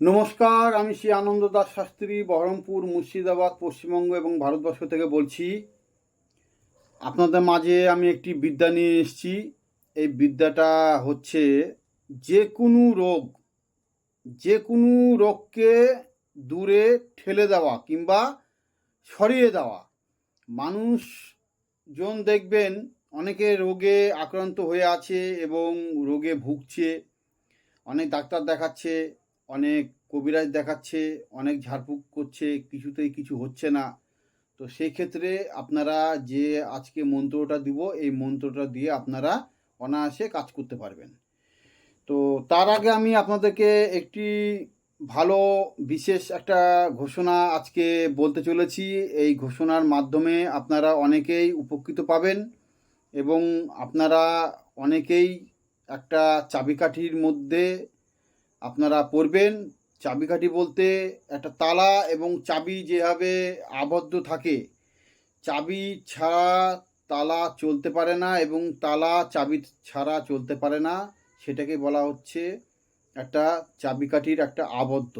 নমস্কার, আমি শ্রী আনন্দ দাস শাস্ত্রী, বহরমপুর, মুর্শিদাবাদ, পশ্চিমবঙ্গ এবং ভারতবর্ষ থেকে বলছি। আপনাদের মাঝে আমি একটি বিদ্যা নিয়ে এসেছি। এই বিদ্যাটা হচ্ছে, যে কোনো রোগ, যে কোনো রোগকে দূরে ঠেলে দেওয়া কিংবা সরিয়ে দেওয়া। মানুষজন দেখবেন, অনেকে রোগে আক্রান্ত হয়ে আছে এবং রোগে ভুগছে, অনেক ডাক্তার দেখাচ্ছে অনেক কবিরাজ দেখাচ্ছে, অনেক ঝাড়ফুঁক করছে, কিছুতেই কিছু হচ্ছে না। তো সেই ক্ষেত্রে আপনারা যে আজকে মন্ত্রটা দিব, এই মন্ত্রটা দিয়ে আপনারা অনায়াসে কাজ করতে পারবেন। তো তার আগে আমি আপনাদেরকে একটি ভালো, বিশেষ একটা ঘোষণা আজকে বলতে চলেছি। এই ঘোষণার মাধ্যমে আপনারা অনেকেই উপকৃত পাবেন এবং আপনারা অনেকেই একটা চাবিকাঠির মধ্যে আপনারা পড়বেন চাবিকাঠি বলতে একটা তালা এবং চাবি যেভাবে আবদ্ধ থাকে, চাবি ছাড়া তালা চলতে পারে না এবং তালা চাবি ছাড়া চলতে পারে না, সেটাকে বলা হচ্ছে একটা চাবিকাঠির একটা আবদ্ধ।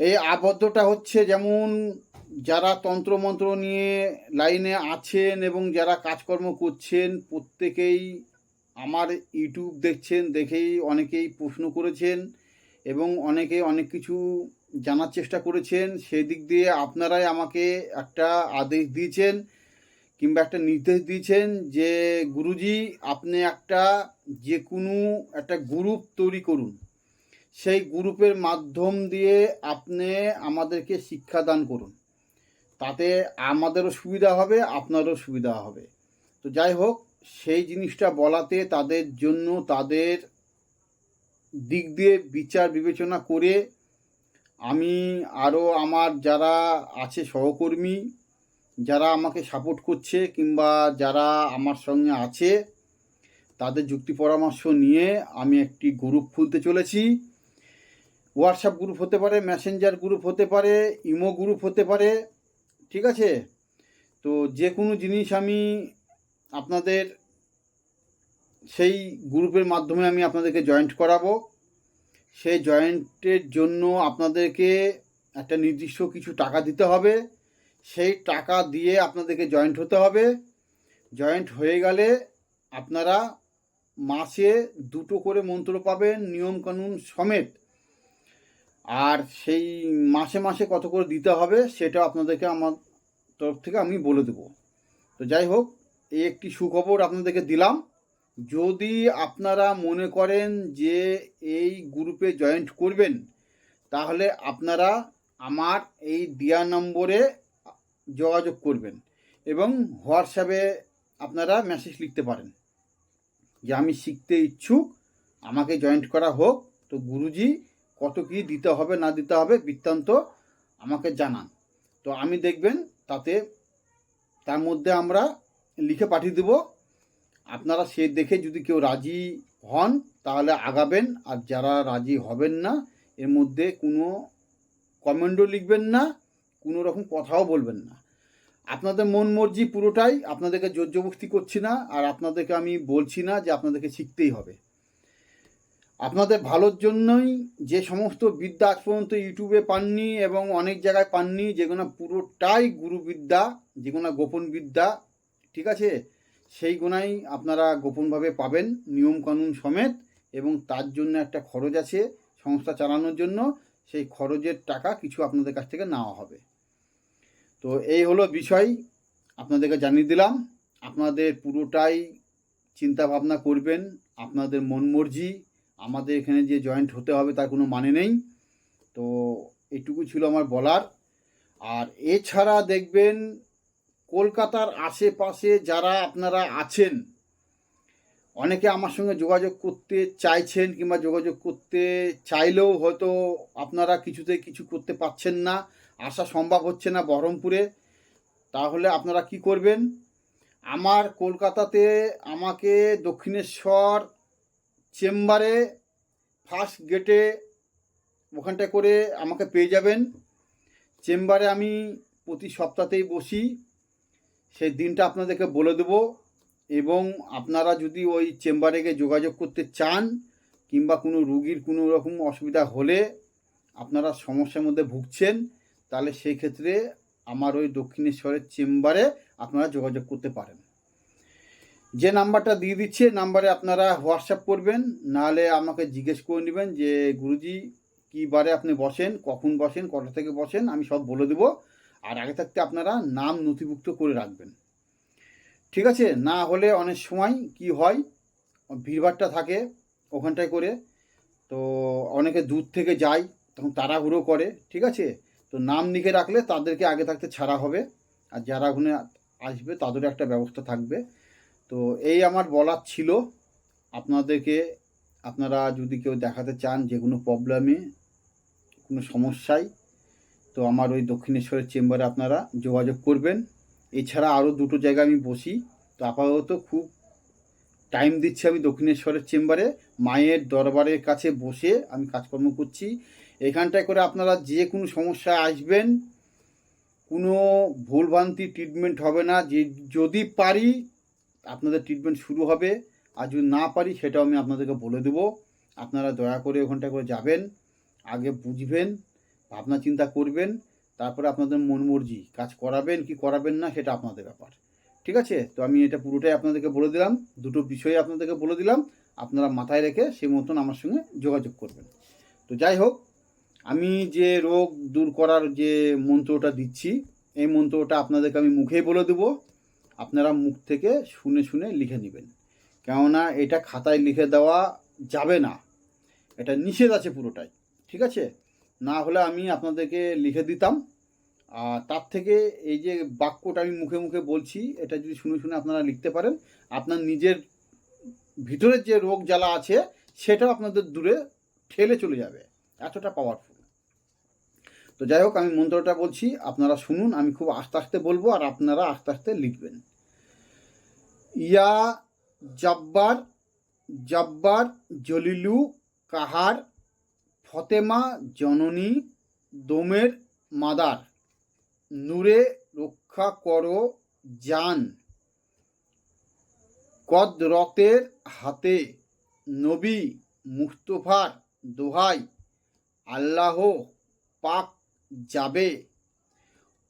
এই আবদ্ধটা হচ্ছে যেমন যারা তন্ত্রমন্ত্র নিয়ে লাইনে আছেন এবং যারা কাজকর্ম করছেন, প্রত্যেকেই আমার ইউটিউব দেখছেন, দেখেই অনেকেই প্রশ্ন করেছেন এবং অনেকে অনেক কিছু জানার চেষ্টা করেছেন। সেই দিক দিয়ে আপনারাই আমাকে একটা আদেশ দিয়েছেন কিংবা একটা নির্দেশ দিয়েছেন যে, গুরুজি, আপনি একটা যে কোনো একটা গ্রুপ তৈরি করুন। সেই গ্রুপের মাধ্যম দিয়ে আপনি আমাদেরকে শিক্ষাদান করুন। তাতে আমাদেরও সুবিধা হবে, আপনারও সুবিধা হবে। তো যাই হোক সেই জিনিসটা বলাতে তাদের জন্য তাদের দিক দিয়ে বিচার বিবেচনা করে আমি আরও আমার যারা আছে সহকর্মী, যারা আমাকে সাপোর্ট করছে কিংবা যারা আমার সঙ্গে আছে, তাদের যুক্তি পরামর্শ নিয়ে আমি একটি গ্রুপ খুলতে চলেছি। হোয়াটসঅ্যাপ গ্রুপ হতে পারে মেসেঞ্জার গ্রুপ হতে পারে ইমো গ্রুপ হতে পারে, ঠিক আছে? তো যে কোনো জিনিস আমি আপনাদের সেই গ্রুপের মাধ্যমে আমি আপনাদেরকে জয়েন্ট করাবো। সেই জয়েন্টের জন্য আপনাদেরকে একটা নির্দিষ্ট কিছু টাকা দিতে হবে। সেই টাকা দিয়ে আপনাদেরকে জয়েন্ট হতে হবে। জয়েন্ট হয়ে গেলে আপনারা মাসে দুটো করে মন্ত্র পাবেন নিয়মকানুন সমেত। আর সেই মাসে মাসে কত করে দিতে হবে সেটা আপনাদেরকে আমার তরফ থেকে আমি বলে দেবো। তো যাই হোক এই একটি সুখবর আপনাদেরকে দিলাম। যদি আপনারা মনে করেন যে এই গ্রুপে জয়েন্ট করবেন, তাহলে আপনারা আমার এই দেওয়া নম্বরে যোগাযোগ করবেন এবং হোয়াটসঅ্যাপে আপনারা মেসেজ লিখতে পারেন যে আমি শিখতে ইচ্ছুক, আমাকে জয়েন্ট করা হোক। তো গুরুজি, কত কী দিতে হবে, না দিতে হবে বৃত্তান্ত আমাকে জানান। তো আমি দেখবেন তাতে, তার মধ্যে আমরা লিখে পাঠিয়ে দেবো। আপনারা সে দেখে যদি কেউ রাজি হন, তাহলে আগাবেন। আর যারা রাজি হবেন না, এর মধ্যে কোনো কমেন্টও লিখবেন না, কোনো রকম কথাও বলবেন না। আপনাদের মন মর্জি পুরোটাই, আপনাদেরকে জোরজবস্তি করছি না, আর আপনাদেরকে আমি বলছি না যে আপনাদেরকে শিখতেই হবে। আপনাদের ভালোর জন্যই যে সমস্ত বিদ্যা আজ পর্যন্ত ইউটিউবে পাননি এবং অনেক জায়গায় পাননি, যেগুলো পুরোটাই গুরুবিদ্যা, যেগুলো গোপন বিদ্যা ঠিক আছে? সেই গুণাই আপনারা গোপনভাবে পাবেন নিয়মকানুন সমেত এবং তার জন্য একটা খরচ আছে সংস্থা চালানোর জন্য। সেই খরচের টাকা কিছু আপনাদের কাছ থেকে নেওয়া হবে। তো এই হলো বিষয়। আপনাদেরকে জানিয়ে দিলাম। আপনাদের পুরোটাই চিন্তা ভাবনা করবেন। আপনাদের মন মর্জি। আমাদের এখানে যে জয়েন্ট হতে হবে তার কোনো মানে নেই। তো এটুকু ছিল আমার বলার। আর এছাড়া দেখবেন কলকাতার আশেপাশে যারা আপনারা আছেন, অনেকে আমার সঙ্গে যোগাযোগ করতে চাইছেন কিংবা যোগাযোগ করতে চাইলেও হয়তো আপনারা কিছুতে কিছু করতে পারছেন না, আসা সম্ভব হচ্ছে না বহরমপুরে, তাহলে আপনারা কি করবেন? আমার কলকাতাতে আমাকে দক্ষিণেশ্বর চেম্বারে ফার্স্ট গেটে ওখানটায় করে আমাকে পেয়ে যাবেন। চেম্বারে আমি প্রতি সপ্তাহতেই বসি। সেই দিনটা আপনাদেরকে বলে দেবো এবং আপনারা যদি ওই চেম্বারে গিয়ে যোগাযোগ করতে চান কিংবা কোনো রুগীর কোনো রকম অসুবিধা হলে আপনারা সমস্যার মধ্যে ভুগছেন, তাহলে সেই ক্ষেত্রে আমার ওই দক্ষিণেশ্বরের চেম্বারে আপনারা যোগাযোগ করতে পারেন। যে নাম্বারটা দিয়ে দিচ্ছে নাম্বারে আপনারা হোয়াটসঅ্যাপ করবেন, নাহলে আমাকে জিজ্ঞেস করে নেবেন যে, গুরুজি, কী বারে আপনি বসেন? কখন বসেন? কটা থেকে বসেন? আমি সব বলে দেবো। আর আগে থাকতে আপনারা নাম নথিভুক্ত করে রাখবেন। ঠিক আছে? না হলে অনেক সময় কি হয়? ভিড়ভাড়টা থাকে ওখানটায় করে। তো অনেকে দূর থেকে যায়, তখন তাড়াহুড়ো করে, ঠিক আছে? তো নাম লিখে রাখলে তাদেরকে আগে থাকতে ছাড়া হবে। আর যারা ওখানে আসবে, তাদেরও একটা ব্যবস্থা থাকবে। তো এই আমার বলার ছিল। আপনাদেরকে, আপনারা যদি কেউ দেখাতে চান যে কোনো প্রবলেমে কোনো সমস্যায় তো আমার ওই দক্ষিণেশ্বরের চেম্বারে আপনারা যোগাযোগ করবেন। এছাড়া আরও দুটো জায়গায় আমি বসি। তো আপাতত খুব টাইম দিচ্ছি আমি দক্ষিণেশ্বরের চেম্বারে। মায়ের দরবারের কাছে বসে আমি কাজকর্ম করছি। এখানটায় করে আপনারা যে কোনো সমস্যায় আসবেন, কোনো ভুলভ্রান্তি ট্রিটমেন্ট হবে না। যে, যদি পারি আপনাদের ট্রিটমেন্ট শুরু হবে। আর যদি না পারি সেটাও আমি আপনাদেরকে বলে দেবো। আপনারা দয়া করে ওখানটায় করে যাবেন, আগে বুঝবেন। ভাবনা চিন্তা করবেন, তারপরে আপনাদের মন মর্জি, কাজ করাবেন কি করাবেন না সেটা আপনাদের ব্যাপার। ঠিক আছে? তো আমি এটা পুরোটাই আপনাদেরকে বলে দিলাম, দুটো বিষয় আপনাদেরকে বলে দিলাম, আপনারা মাথায় রেখে সেই মতন আমার সঙ্গে যোগাযোগ করবেন। তো যাই হোক, আমি যে রোগ দূর করার যে মন্ত্রটা দিচ্ছি, এই মন্ত্রটা আপনাদেরকে আমি মুখেই বলে দেবো, আপনারা মুখ থেকে শুনে শুনে লিখে নেবেন। কেননা এটা খাতায় লিখে দেওয়া যাবে না। এটা নিষেধ আছে পুরোটাই। ঠিক আছে? না হলে আমি আপনাদেরকে লিখে দিতাম। আর তার থেকে এই যে বাক্যটা আমি মুখে মুখে বলছি, এটা যদি শুনে শুনে আপনারা লিখতে পারেন, আপনার নিজের ভিতরের যে রোগ জ্বালা আছে, সেটাও আপনাদের দূরে ঠেলে চলে যাবে। এতটা পাওয়ারফুল তো যাই হোক, আমি মন্ত্রটা বলছি, আপনারা শুনুন, আমি খুব আস্তে আস্তে বলব, আর আপনারা আস্তে আস্তে লিখবেন। ইয়া জব্বার জব্বার জলিলু কাহার ফতেমা জননী দোমের মাদার। নূরে রক্ষা করো জান কদরতের হাতে নবী মুস্তফার দোহাই। আল্লাহ পাক যাবে।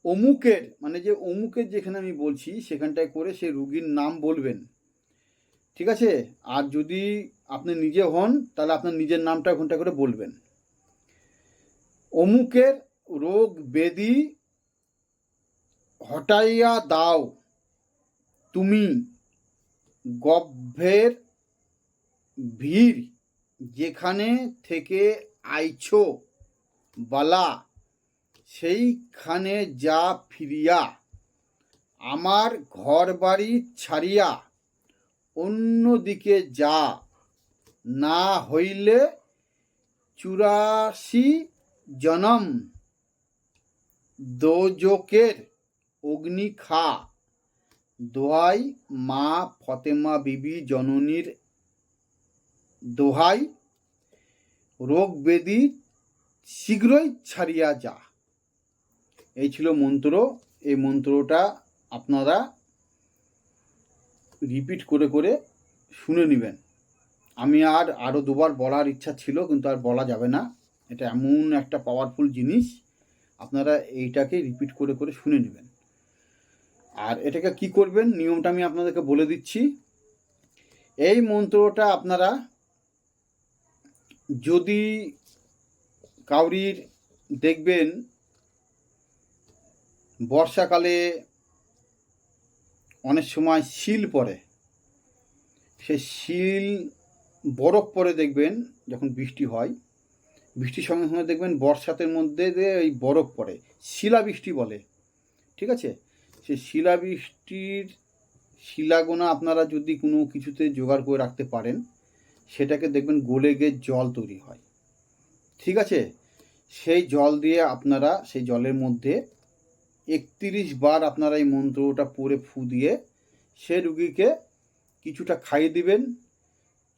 অমুকের মানে যে অমুকের যেখানে আমি বলছি, সেখানটায় করে সে রুগীর নাম বলবেন। ঠিক আছে? আর যদি আপনি নিজে হন, তাহলে আপনার নিজের নামটা ওখানটা করে বলবেন। অমুকের রোগ বেদি হটাইয়া দাও। তুমি গভ্যের ভিড় যেখানে থেকে আইছো, বালা, সেইখানে যা ফিরিয়া, আমার ঘর বাড়ি ছাড়িয়া অন্যদিকে যা, না হইলে চুরাশি জনম। দোজকের অগ্নি খা। দোহাই মা ফতেমা বিবি জননীর দোহাই। রোগ বেদি শীঘ্রই ছাড়িয়া যা। এই ছিল মন্ত্র। এই মন্ত্রটা আপনারা রিপিট করে করে শুনে নেবেন। আমি আর আরও দুবার বলার ইচ্ছা ছিল, কিন্তু আর বলা যাবে না। এটা এমন একটা পাওয়ারফুল জিনিস, আপনারা এইটাকে রিপিট করে করে শুনে নেবেন। আর এটাকে কি করবেন? নিয়মটা আমি আপনাদেরকে বলে দিচ্ছি। এই মন্ত্রটা আপনারা যদি কাউরির দেখবেন বর্ষাকালে অনেক সময় শিল পড়ে সে শিল বরফ পরে দেখবেন যখন বৃষ্টি হয়। বৃষ্টির সঙ্গে সঙ্গে দেখবেন বর্ষাতের মধ্যে দিয়ে এই বরফ পড়ে, শিলাবৃষ্টি বলে, ঠিক আছে? সে শিলাবৃষ্টির শিলাগোনা আপনারা যদি কোনো কিছুতে জোগাড় করে রাখতে পারেন, সেটাকে দেখবেন গলে গিয়ে জল তৈরি হয়, ঠিক আছে? সেই জল দিয়ে আপনারা সেই জলের মধ্যে একত্রিশ বার আপনারা এই মন্ত্রটা পরে ফু দিয়ে সে রুগীকে কিছুটা খাইয়ে দিবেন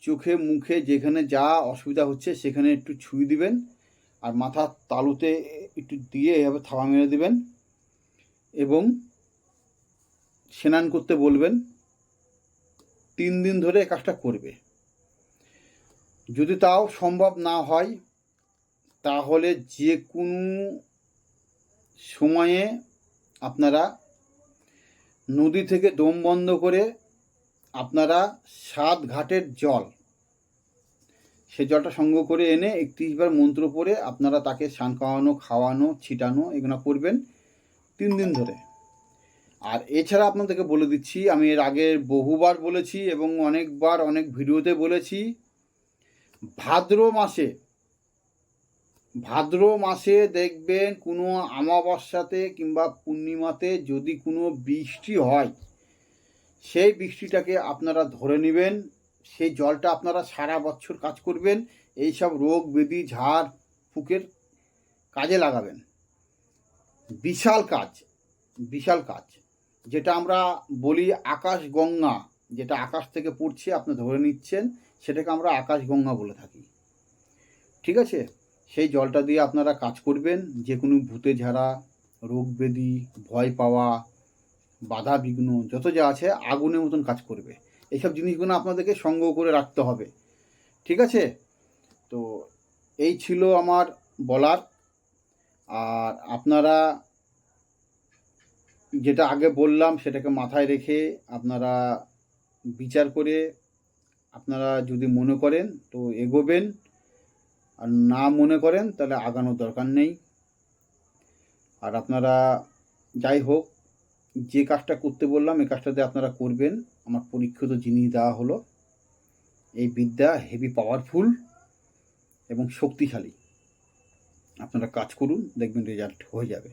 চোখে, মুখে যেখানে যা অসুবিধা হচ্ছে সেখানে একটু ছুঁয়ে দিবেন আর মাথার তালুতে একটু দিয়ে এভাবে থাবা মেরে দেবেন এবং স্নান করতে বলবেন। তিন দিন ধরে কাজটা করবে। যদি তাও সম্ভব না হয়, তাহলে যে কোনো সময়ে আপনারা নদী থেকে দম বন্ধ করে আপনারা সাত ঘাটের জল, সে জলটা সংগ্রহ করে এনে একত্রিশ বার মন্ত্র পড়ে আপনারা তাকে স্নান খাওয়ানো খাওয়ানো, ছিটানো, এগুলো করবেন তিন দিন ধরে। আর এছাড়া আপনাদেরকে বলে দিচ্ছি, আমি এর আগে বহুবার বলেছি এবং অনেকবার অনেক ভিডিওতে বলেছি, ভাদ্র মাসে ভাদ্র মাসে দেখবেন কোনো আমাবস্যাতে কিংবা পূর্ণিমাতে যদি কোনো বৃষ্টি হয় সেই বৃষ্টিটাকে আপনারা ধরে নেবেন, সেই জলটা আপনারা সারা বছর কাজ করবেন, এইসব রোগ ব্যাধি ঝাড়, ফুকের কাজে লাগাবেন। বিশাল কাজ বিশাল কাজ। যেটা আমরা বলি আকাশ গঙ্গা যেটা আকাশ থেকে পড়ছে, আপনি ধরে নিচ্ছেন, সেটাকে আমরা আকাশ গঙ্গা বলে থাকি। ঠিক আছে? সেই জলটা দিয়ে আপনারা কাজ করবেন যে কোনো ভূতে ঝাড়া, রোগ ব্যাধি ভয় পাওয়া বাধা, বিঘ্ন, যত যা আছে, আগুনের মতন কাজ করবে। এইসব জিনিসগুলো আপনাদেরকে সংগ্রহ করে রাখতে হবে। ঠিক আছে? তো এই ছিল আমার বলার। আর আপনারা যেটা আগে বললাম, সেটাকে মাথায় রেখে আপনারা বিচার করে আপনারা যদি মনে করেন তো এগোবেন। আর না মনে করেন, তাহলে আগানোর দরকার নেই। আর আপনারা যাই হোক যে কাজটা করতে বললাম, এই কাজটাতে আপনারা করবেন। আমার পরীক্ষিত জিনিস দেওয়া হলো, এই বিদ্যা হেভি পাওয়ারফুল এবং শক্তিশালী। আপনারা কাজ করুন, দেখবেন রেজাল্ট হয়ে যাবে।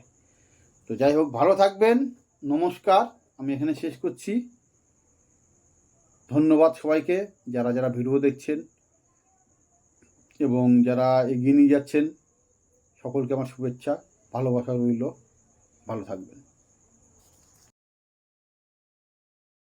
তো যাই হোক, ভালো থাকবেন, নমস্কার। আমি এখানে শেষ করছি। ধন্যবাদ সবাইকে, যারা যারা ভিডিও দেখছেন এবং যারা এগিয়ে নিয়ে যাচ্ছেন, সকলকে আমার শুভেচ্ছা, ভালোবাসা রইল। ভালো থাকবেন।